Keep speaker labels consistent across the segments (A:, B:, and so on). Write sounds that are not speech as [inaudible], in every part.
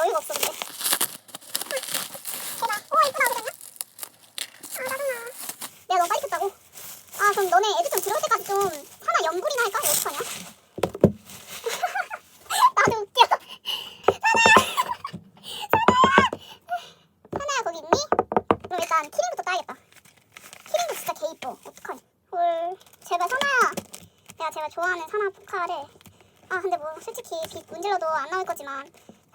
A: 여유가 없었는데. 대박. 와 이쁘다 그랬냐? 아 짜증나. 내가 너무 빨리 켰다고? 아 그럼 너네 애들 좀 들어올 때까지 좀 하나 연구리나 할까? 어떡하냐? 하나야... 선아야. 거기 있니? 그럼 일단 키링부터 따야겠다. 키링도 진짜 개 이뻐. 어떡하니? 헐. 제발 선아야. 내가 제발 좋아하는 산화 포카를. 아 근데 뭐 솔직히 빛 문질러도 안 나올 거지만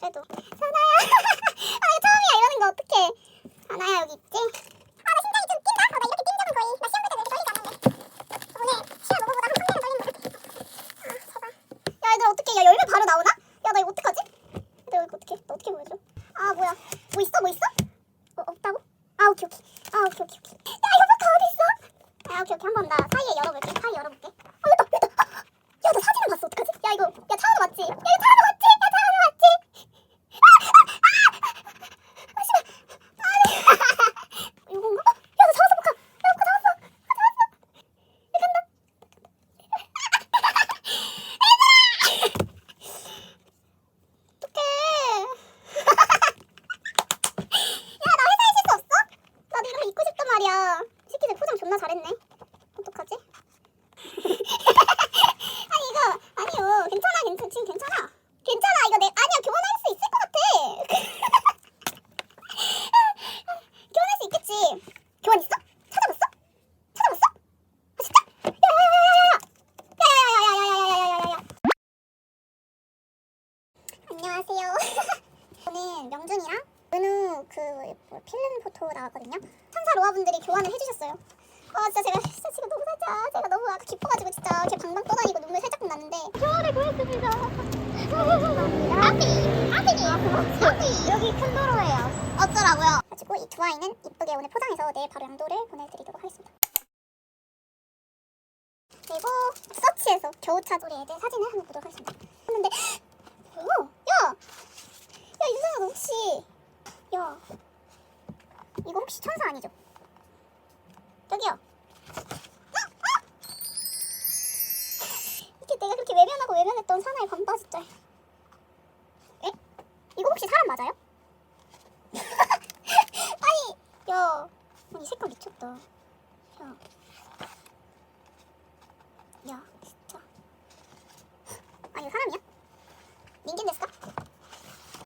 A: 그래도 사나야. [laughs] 아 처음이야 이러는 거 어떡해? 사나야 여기 있지? 아 나 심장이 좀 뛴다. 어, 나 이렇게 뛴 적은 거의 나 시험 볼때 이렇게 떨리지 않는데 오늘 시험 오버보다 한 3배는 떨린 것 같아. 아 제발. 야 얘들 어떡해? 야 열매 바로 나오나? 야 나 이거 어떡하지? 얘들 이거 어떡해? 나 어떻게 보여줘? 아 뭐야? 뭐 있어? 뭐 있어? 어, 없다고? 아 오케이 오케이 아 오케이 오케이 오케이 야 이거 어디 있어? 아 오케이 오케이 한번 나 사이에 열어볼게 사이 열어볼게 아 됐다 됐다 야나 사진을 봤어 어떡하지? 야 이거 야 차은우 맞지? 야 이거 차은우 명준이랑 은우 그 뭐 필름 포토 나왔거든요. 천사 로아분들이 교환을 해주셨어요. 아 진짜 제가 진짜 지금 너무 살짝 제가 너무 아까 기뻐가지고 진짜 이렇게 방방 떠다니고 눈물 살짝 났는데
B: 교환을 구했습니다. 하피 하피 하피 여기 큰 도로예요.
A: 어쩌라고요? 가지고 이 두 아이는 이쁘게 오늘 포장해서 내일 바로 양도를 보내드리도록 하겠습니다. 그리고 서치에서 겨우차 우리 애들 사진을 한번 보도록 하겠습니다. 했는데 이거 혹시 천사 아니죠? 저기요. 이렇게 내가 그렇게 외면하고 외면했던 사나이 밤바지짤. 에? 이거 혹시 사람 맞아요? [laughs] 아니, 야, 아니 색깔 미쳤다. 야, 야.